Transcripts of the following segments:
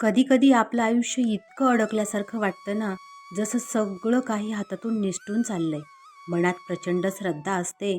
कधीकधी आपलं आयुष्य इतकं अडकल्यासारखं वाटतं ना जसं सगळं काही हातातून निसटून चाललंय. मनात प्रचंड श्रद्धा असते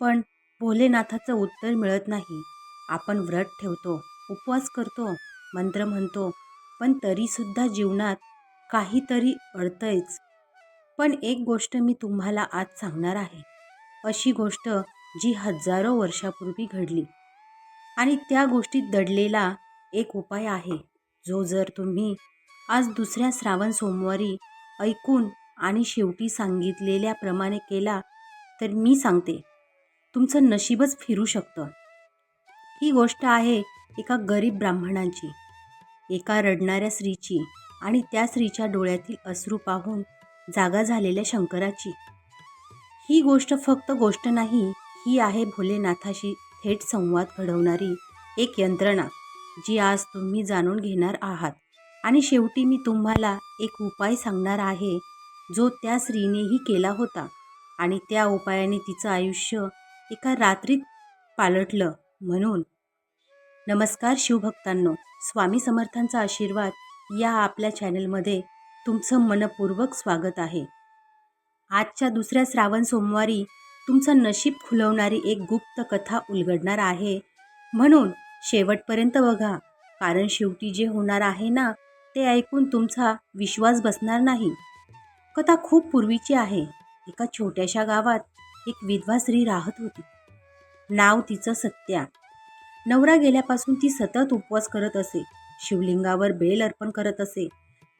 पण भोलेनाथाचं उत्तर मिळत नाही. आपण व्रत ठेवतो उपवास करतो मंत्र म्हणतो पण तरीसुद्धा जीवनात काहीतरी अडतंयच. पण एक गोष्ट मी तुम्हाला आज सांगणार आहे. अशी गोष्ट जी हजारो वर्षापूर्वी घडली. आणि त्या गोष्टीत दडलेला एक उपाय आहे. जो जर तुम्ही आज दुसऱ्या श्रावण सोमवारी ऐकून आणि शेवटी सांगितलेल्याप्रमाणे केला तर मी सांगते तुमचं नशीबच फिरू शकतं. ही गोष्ट आहे एका गरीब ब्राह्मणांची एका रडणाऱ्या स्त्रीची आणि त्या स्त्रीच्या डोळ्यातील अश्रू पाहून जागा झालेल्या शंकराची. ही गोष्ट फक्त गोष्ट नाही ही आहे भोलेनाथाशी थेट संवाद घडवणारी एक यंत्रणा. जी आज तुम्ही जाणून घेणार आहात. आणि शेवटी मी तुम्हाला एक उपाय सांगणार आहे जो त्या स्त्रीनेही केला होता. आणि त्या उपायाने तिचं आयुष्य एका रात्रीत पालटलं म्हणून. नमस्कार शिवभक्तांनो. स्वामी समर्थांचा आशीर्वाद या आपल्या चॅनलमध्ये तुमचं मनपूर्वक स्वागत आहे. आजच्या दुसऱ्या श्रावण सोमवारी तुमचं नशीब खुलवणारी एक गुप्त कथा उलगडणार आहे. म्हणून शेवटपर्यंत बघा. कारण शेवटी जे होणार आहे ना ते ऐकून तुमचा विश्वास बसणार नाही. कथा खूप पूर्वीची आहे. एका छोट्याशा गावात एक विधवा स्त्री राहत होती. नाव तिचं सत्या. नवरा गेल्यापासून ती सतत उपवास करत असे. शिवलिंगावर बेल अर्पण करत असे.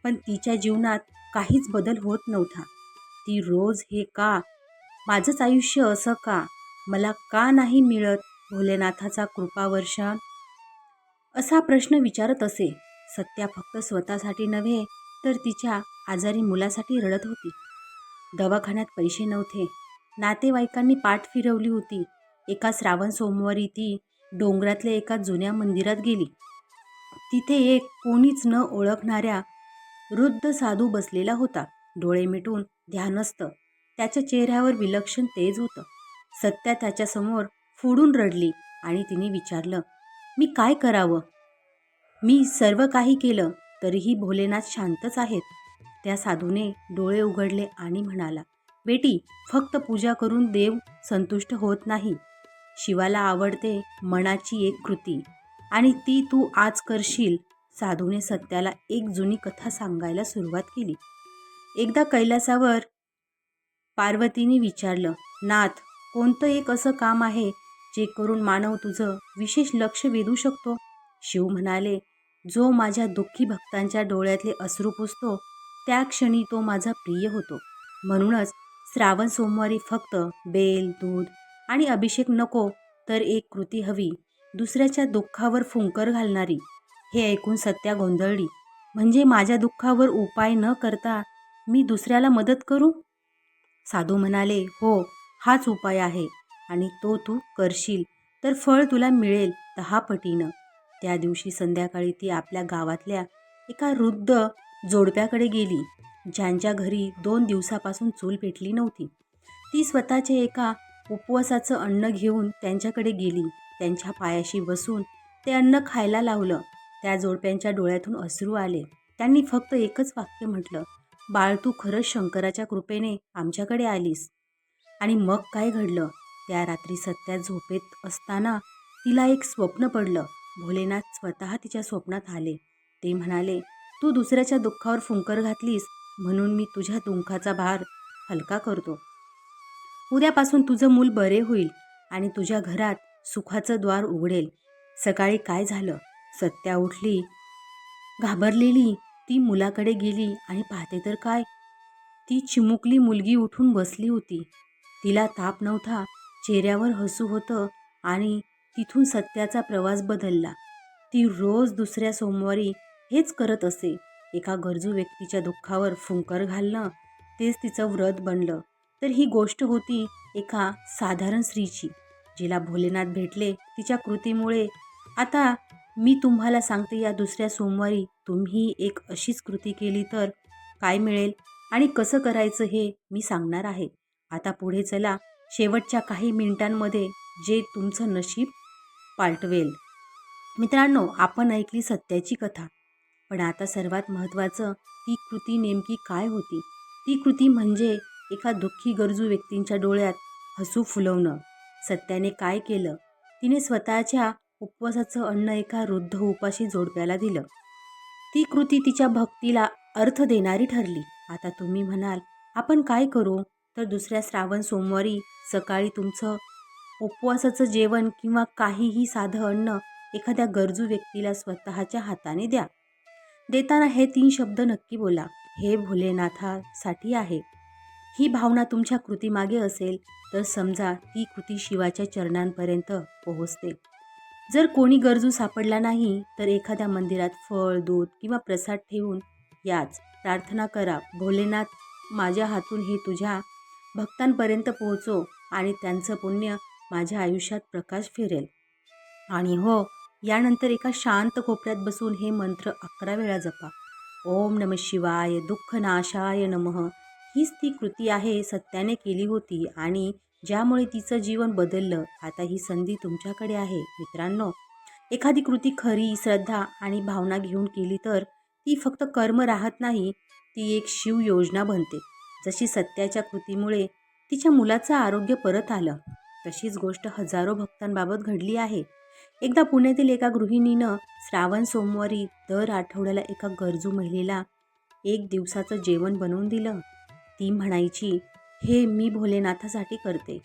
पण तिच्या जीवनात काहीच बदल होत नव्हता. ती रोज हे का? माझंच आयुष्य असं का? मला का नाही मिळत? भोलेनाथाचा कृपावर्षा असा प्रश्न विचारत असे. सत्या फक्त स्वतःसाठी नव्हे तर तिच्या आजारी मुलासाठी रडत होती. दवाखान्यात पैसे नव्हते. नातेवाईकांनी पाठ फिरवली होती. एका श्रावण सोमवारी ती डोंगरातल्या एका जुन्या मंदिरात गेली. तिथे एक कोणीच न ओळखणाऱ्या वृद्ध साधू बसलेला होता. डोळे मिटून ध्यानस्थ. त्याच्या चेहऱ्यावर विलक्षण तेज होतं. सत्या त्याच्यासमोर फोडून रडली आणि तिने विचारलं मी काय करावं? मी सर्व काही केलं तरीही भोलेनाथ शांतच आहेत. त्या साधूने डोळे उघडले आणि म्हणाला बेटी फक्त पूजा करून देव संतुष्ट होत नाही. शिवाला आवडते मनाची एक कृती. आणि ती तू आज करशील. साधूने सत्याला एक जुनी कथा सांगायला सुरुवात केली. एकदा कैलासावर पार्वतीने विचारलं नाथ कोणतं एक असं काम आहे जे करून मानव तुझं विशेष लक्ष वेधू शकतो. शिव म्हणाले जो माझ्या दुःखी भक्तांच्या डोळ्यातले अश्रू पुसतो त्या क्षणी तो माझा प्रिय होतो. म्हणूनच श्रावण सोमवारी फक्त बेल दूध आणि अभिषेक नको तर एक कृती हवी दुसऱ्याच्या दुःखावर फुंकर घालणारी. हे ऐकून सत्या गोंधळली. म्हणजे माझ्या दुःखावर उपाय न करता मी दुसऱ्याला मदत करू? साधू म्हणाले हो हाच उपाय आहे. आणि तो तू करशील तर फळ तुला मिळेल दहा पटीनं त्या दिवशी संध्याकाळी ती आपल्या गावातल्या एका वृद्ध जोडप्याकडे गेली. ज्यांच्या घरी दोन दिवसापासून चूल पेटली नव्हती. ती स्वतःचे एका उपवासाचं अन्न घेऊन त्यांच्याकडे गेली. त्यांच्या पायाशी बसून ते अन्न खायला लावलं. त्या जोडप्यांच्या डोळ्यातून अश्रू आले. त्यांनी फक्त एकच वाक्य म्हटलं बाळ तू खरंच शंकराच्या कृपेने आमच्याकडे आलीस. आणि मग काय घडलं? त्या रात्री सत्या झोपेत असताना तिला एक स्वप्न पडलं. भोलेनाथ स्वतः तिच्या स्वप्नात आले. ते म्हणाले तू दुसऱ्याच्या दुःखावर फुंकर घातलीस म्हणून मी तुझ्या दुःखाचा भार हलका करतो. उद्यापासून तुझं मूल बरे होईल आणि तुझ्या घरात सुखाचं द्वार उघडेल. सकाळी काय झालं सत्या उठली. घाबरलेली ती मुलाकडे गेली आणि पाहते तर काय? ती चिमुकली मुलगी उठून बसली होती. तिला ताप नव्हता चेहऱ्यावर हसू होतं आणि तिथून सत्याचा प्रवास बदलला. ती रोज दुसऱ्या सोमवारी हेच करत असे. एका गरजू व्यक्तीच्या दुःखावर फुंकर घालणं तेच तिचं व्रत बनलं. तर ही गोष्ट होती एका साधारण स्त्रीची. जिला भोलेनाथ भेटले तिच्या कृतीमुळे. आता मी तुम्हाला सांगते या दुसऱ्या सोमवारी तुम्ही एक अशीच कृती केली तर काय मिळेल आणि कसं करायचं हे मी सांगणार आहे. आता पुढे चला. शेवटच्या काही मिनिटांमध्ये जे तुमचं नशीब पालटवेल. मित्रांनो आपण ऐकली सत्याची कथा. पण आता सर्वात महत्त्वाचं ती कृती नेमकी काय होती? ती कृती म्हणजे एका दुःखी गरजू व्यक्तींच्या डोळ्यात हसू फुलवणं. सत्याने काय केलं? तिने स्वतःच्या उपवासाचं अन्न एका वृद्ध उपाशी जोडप्याला दिलं. ती कृती तिच्या भक्तीला अर्थ देणारी ठरली. आता तुम्ही म्हणाल आपण काय करू? तर दुसऱ्या श्रावण सोमवारी सकाळी तुमचं उपवासाचं जेवण किंवा काहीही साधं अन्न एखाद्या गरजू व्यक्तीला स्वतःच्या हाताने द्या. देताना हे तीन शब्द नक्की बोला. हे भोलेनाथासाठी आहे. ही भावना तुमच्या कृतीमागे असेल तर समजा ती कृती शिवाच्या चरणांपर्यंत पोहोचते. जर कोणी गरजू सापडला नाही तर एखाद्या मंदिरात फळ दूध किंवा प्रसाद ठेवून याच प्रार्थना करा भोलेनाथ माझ्या हातून हे तुझ्या भक्तांपर्यंत पोहोचो आणि त्यांचं पुण्य माझ्या आयुष्यात प्रकाश फिरेल. आणि हो यानंतर एका शांत कोपऱ्यात बसून हे मंत्र अकरा वेळा जपा. ओम नम शिवाय दुःखनाशाय नमः. हीच ती कृती आहे सत्याने केली होती आणि ज्यामुळे तिचं जीवन बदललं आता ही संधी तुमच्याकडे आहे. मित्रांनो एखादी कृती खरी श्रद्धा आणि भावना घेऊन केली तर ती फक्त कर्म राहत नाही ती एक शिव योजना बनते. जशी सत्याच्या कृतीमुळे तिच्या मुलाचं आरोग्य परत आलं तशीच गोष्ट हजारो भक्तांबाबत घडली आहे. एकदा पुण्यातील एका गृहिणीनं श्रावण सोमवारी दर आठवड्याला एका गरजू महिलेला एक दिवसाचं जेवण बनवून दिलं. ती म्हणायची हे मी भोलेनाथासाठी करते.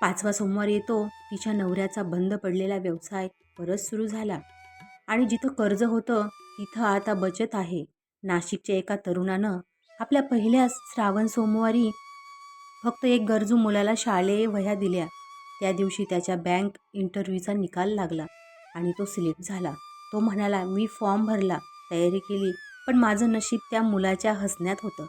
पाचवा सोमवार येतो तिच्या नवऱ्याचा बंद पडलेला व्यवसाय परत सुरू झाला. आणि जिथं कर्ज होतं तिथं आता बचत आहे. नाशिकच्या एका तरुणानं आपल्या पहिल्या श्रावण सोमवारी फक्त एक गरजू मुलाला शालेय वह्या दिल्या. त्या दिवशी त्याच्या बँक इंटरव्ह्यूचा निकाल लागला आणि तो सिलेक्ट झाला. तो म्हणाला मी फॉर्म भरला तयारी केली पण माझं नशीब त्या मुलाच्या हसण्यात होतं.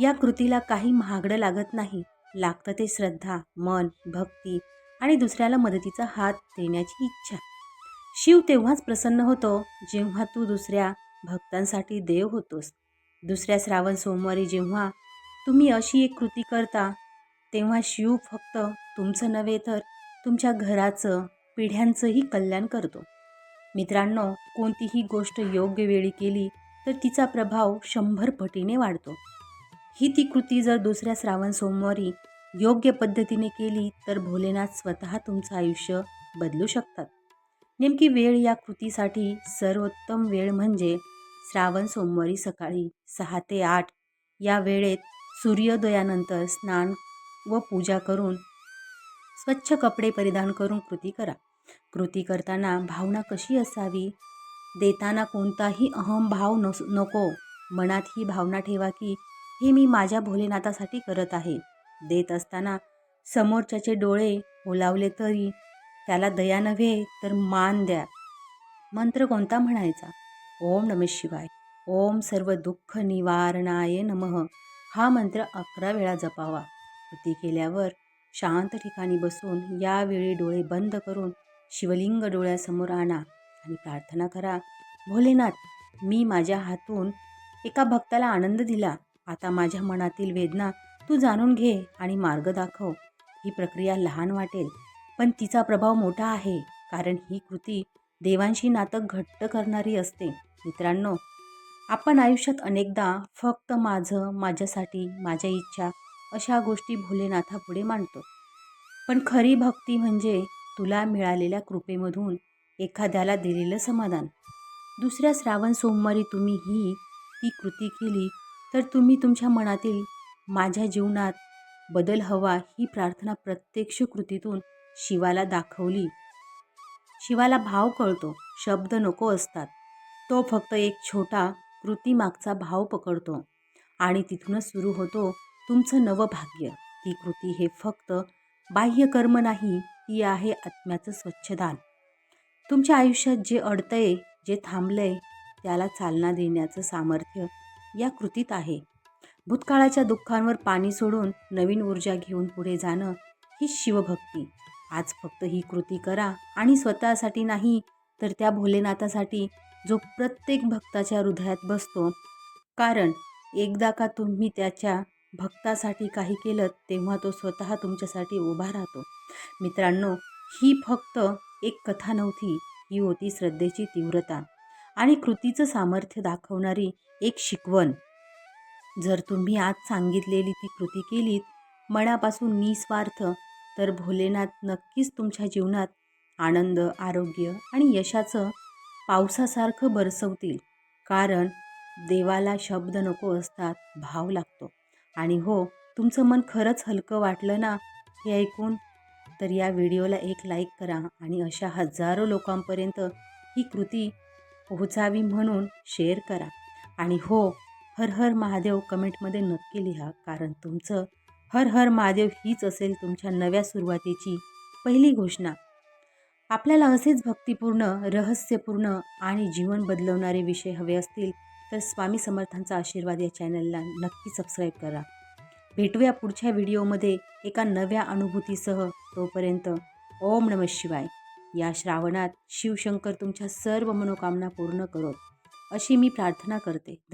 या कृतीला काही महागडं लागत नाही. लागतं ते श्रद्धा मन भक्ती आणि दुसऱ्याला मदतीचा हात देण्याची इच्छा. शिव तेव्हाच प्रसन्न होतो जेव्हा तू दुसऱ्या भक्तांसाठी देव होतोस. दुसऱ्या श्रावण सोमवारी जेव्हा तुम्ही अशी एक कृती करता तेव्हा शिव फक्त तुमचं नव्हे तर तुमच्या घराचं पिढ्यांचंही कल्याण करतो. मित्रांनो कोणतीही गोष्ट योग्य वेळी केली तर तिचा प्रभाव शंभर पटीने वाढतो. ही ती कृती जर दुसऱ्या श्रावण सोमवारी योग्य पद्धतीने केली तर भोलेनाथ स्वतः तुमचं आयुष्य बदलू शकतात. नेमकी वेळ या कृतीसाठी सर्वोत्तम वेळ म्हणजे श्रावण सोमवारी सकाळी सहा ते आठ या वेळेत सूर्योदयानंतर स्नान व पूजा करून स्वच्छ कपडे परिधान करून कृती करा. कृती करताना भावना कशी असावी? देताना कोणताही अहमभाव नस नको. मनात ही भावना ठेवा की हे मी माझ्या भोलेनाथासाठी करत आहे. देत असताना समोरच्याचे डोळे ओलावले तरी त्याला दया नव्हे तर मान द्या. मंत्र कोणता म्हणायचा? ओम नम शिवाय. ओम सर्व दुःख निवारणाय नमः. हा मंत्र अकरा वेळा जपावा. कृती केल्यावर शांत ठिकाणी बसून यावेळी डोळे बंद करून शिवलिंग डोळ्यासमोर आणा आणि प्रार्थना करा भोलेनाथ मी माझ्या हातून एका भक्ताला आनंद दिला. आता माझ्या मनातील वेदना तू जाणून घे आणि मार्ग दाखव. ही प्रक्रिया लहान वाटेल पण तिचा प्रभाव मोठा आहे कारण ही कृती देवांशी नातं घट्ट करणारी असते. मित्रांनो आपण आयुष्यात अनेकदा फक्त माझं माझ्यासाठी माझ्या इच्छा अशा गोष्टी भोलेनाथापुढे मांडतो. पण खरी भक्ती म्हणजे तुला मिळालेल्या कृपेमधून एखाद्याला दिलेलं समाधान. दुसऱ्या श्रावण सोमवारी तुम्ही ही ती कृती केली तर तुम्ही तुमच्या मनातील माझ्या जीवनात बदल हवा ही प्रार्थना प्रत्यक्ष कृतीतून शिवाला दाखवली. शिवाला भाव कळतो शब्द नको असतात. तो फक्त एक छोटा कृतीमागचा भाव पकडतो. आणि तिथूनच सुरू होतो तुमचं नवं भाग्य ती कृती हे फक्त बाह्य कर्म नाही ती आहे आत्म्याचं स्वच्छदान. तुमच्या आयुष्यात जे अडतंय जे थांबलंय त्याला चालना देण्याचं सामर्थ्य या कृतीत आहे. भूतकाळाच्या दुःखांवर पाणी सोडून नवीन ऊर्जा घेऊन पुढे जाणं ही शिवभक्ती. आज फक्त ही कृती करा आणि स्वतःसाठी नाही तर त्या भोलेनाथासाठी जो प्रत्येक भक्ताच्या हृदयात बसतो. कारण एकदा का तुम्ही त्याच्या भक्तासाठी काही केलं तेव्हा तो स्वतः तुमच्यासाठी उभा राहतो. मित्रांनो ही फक्त एक कथा नव्हती ही होती श्रद्धेची तीव्रता. आणि कृतीचं सामर्थ्य दाखवणारी एक शिकवण. जर तुम्ही आज सांगितलेली ती कृती केलीत मनापासून निस्वार्थ तर भोलेनाथ नक्कीच तुमच्या जीवनात आनंद आरोग्य आणि यशाचं पावसासारखं बरसवतील. कारण देवाला शब्द नको असतात भाव लागतो. आणि हो तुमचं मन खरंच हलकं वाटलं ना हे ऐकून? तर या व्हिडिओला एक लाईक करा आणि अशा हजारो लोकांपर्यंत ही कृती पोहोचावी म्हणून शेअर करा. आणि हो हर हर महादेव कमेंटमध्ये नक्की लिहा कारण तुमचं हर हर महादेव हीच असेल तुमच्या नव्या सुरुवातीची पहिली घोषणा. आपल्याला असेच भक्तिपूर्ण रहस्यपूर्ण आणि जीवन बदलवणारे विषय हवे असतील तर स्वामी समर्थांचा आशीर्वाद या चॅनलला नक्की सबस्क्राईब करा. भेटूया पुढच्या व्हिडिओमध्ये एका नव्या अनुभूतीसह. तोपर्यंत ओम नम शिवाय. या श्रावणात शिवशंकर तुमच्या सर्व मनोकामना पूर्ण करोत. अशी मी प्रार्थना करते.